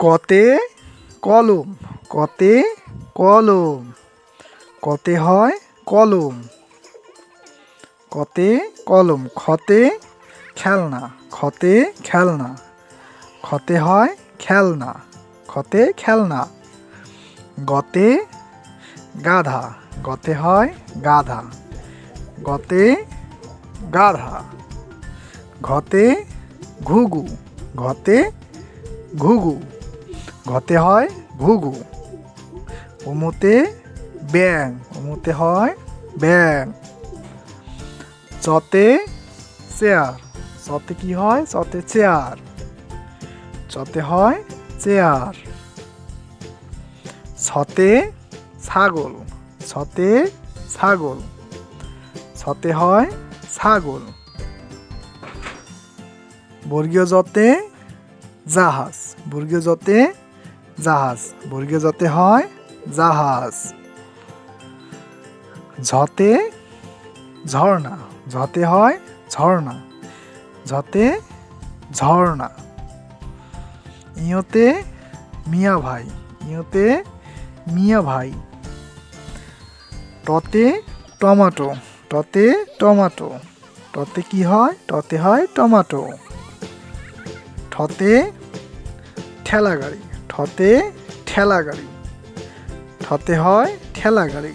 কতে কলম কতে কলম, কতে হয় কলম, কতে কলম, খতে খেলনা খতে খেলনা, খতে হয় খেলনা, খতে খেলনা, গতে গাধা, গতে হয় গাধা, গতে গাধা, ঘতে ঘুঘু ঘতে ঘুঘু। ঘতে হয় ঘুঘু উমুতে ব্যাং, উমুতে হয় ব্যাং। চতে চেয়ার, চতে কি হয়? চতে চেয়ার। চতে হয় চেয়ার। ছতে ছাগল ছতে ছাগল। ছতে হয় ছাগল। বর্গীয় যতে জাহাজ, বর্গীয় যতে জাহাজ। বর্গীয় যতে হয়, জাহাজ। ঝতে ঝর্ণা ঝতে হয় ঝর্ণা ঝতে ঝর্ণা। ইয়তে মিয়া ভাই, ইয়তে মিয়া ভাই। টতে টমাটো টতে টমাটো। টতে কি হয়? টতে হয় টমাটো। ঠতে ঠেলা গাড়ি ঠতে ঠেলা গাড়ি। ঠতে হয় ঠেলা গাড়ি।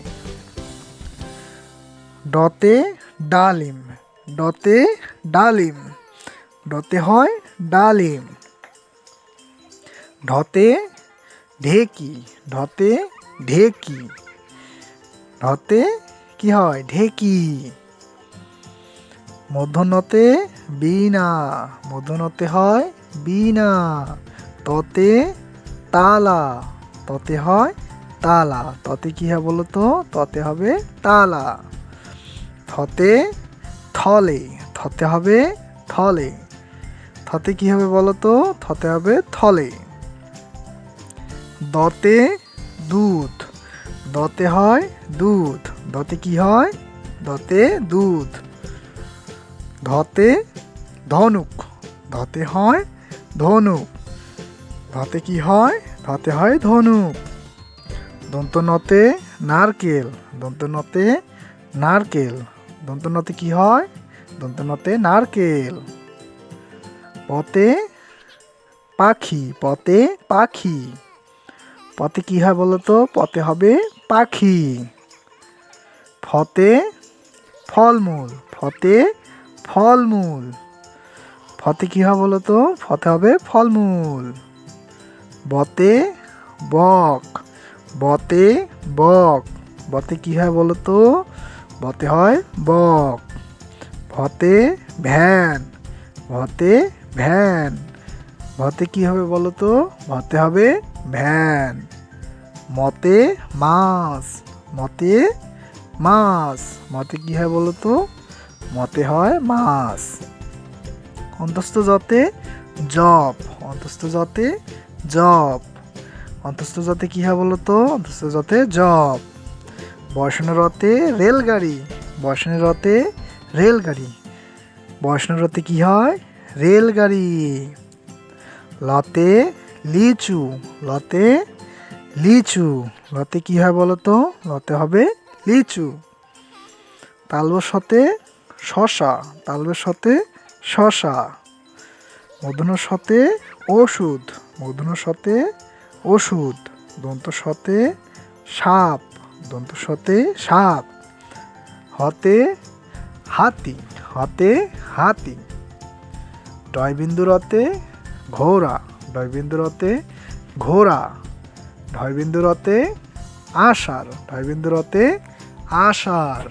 ডতে ডালিম ডতে ডালিম, ডতে হয় ডালিম। ঢতে ঢেকি ঢতে ঢেকি, ঢতে কি হয়? ঢেকি। মধ্যনতে বিনা মধ্যনতে হয় বিনা ততে তালা, ততে হয় তালা। ততে কি হয় বলো তো? ততে হবে তালা। থতে থলে, থতে হবে থলে। থতে কি হবে বলো তো? থতে হবে থলে। দতে দুধ, দতে হয় দুধ। দতে কি হয়? দতে দুধ। ধতে ধনুক, ধতে হয় ধনুক। ধতে কি হয়? ধতে হয় ধনুক দন্তনতে নারকেল। দন্তনতে নারকেল। দন্তনতে কি হয়? দন্তনতে নারকেল। পতে পাখি। পতে পাখি। পথে কি হয় বলো তো পথে হবে পাখি। ফতে ফলমূল। ফতে ফলমূল। ফতে কি হয় বলো তো ফতে হবে ফলমূল। বতে বক বতে বক। বতে কি হয় বলো তো? বতে হয় বক। ভতে ভ্যান ভতে ভ্যান। ভতে কি হবে বলো তো? ভতে হবে ভ্যান। মতে মাছ মতে মাছ। মতে কি হয় বলো তো? মতে হয় মাছ। অন্তস্থ যতে জপ, অন্তস্থ যতে জব। অন্তস্থ যতে কি হয় বলো তো অন্তস্থ যতে জব। বসানো রথে রেলগাড়ি। বসানো রথে রেলগাড়ি। বসানো রথে কি হয়? রেলগাড়ি। লতে লিচু। লতে লিচু। লতে কি হয় বলো তো লতে হবে লিচু। তালবের সাথে শশা। তালবের সাথে শশা। মধুনোর সাথে ওষুধ। মধুনোর সাথে ওষুধ, দন্ত সাথে সাপ, দন্ত সাথে সাপ, হতে হাতি হতে হাতি। ডয়বিন্দু ডয়বিন্দুরতে ঘোড়া ডয়বিন্দু ডয়বিন্দুরতে ঘোড়া, ঢয়বিন্দুরতে আষাঢ় ঢয়বিন্দুরতে আষাঢ়।